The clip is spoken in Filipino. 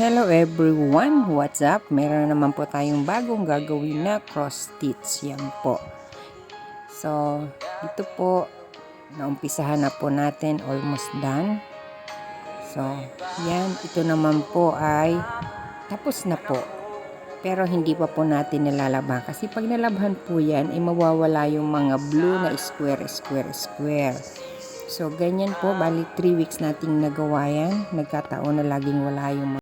Hello everyone! What's up? Meron naman po tayong bagong gagawin na cross stitch. Yan po. So, dito po, naumpisahan na po natin. Almost done. So, yan. Ito naman po ay tapos na po. Pero hindi pa po natin nilalaban. Kasi pag nalabhan po yan, ay mawawala yung mga blue na square, square, square. So, ganyan po. Bali, 3 weeks nating nagawa yan. Nagkataon na laging wala yung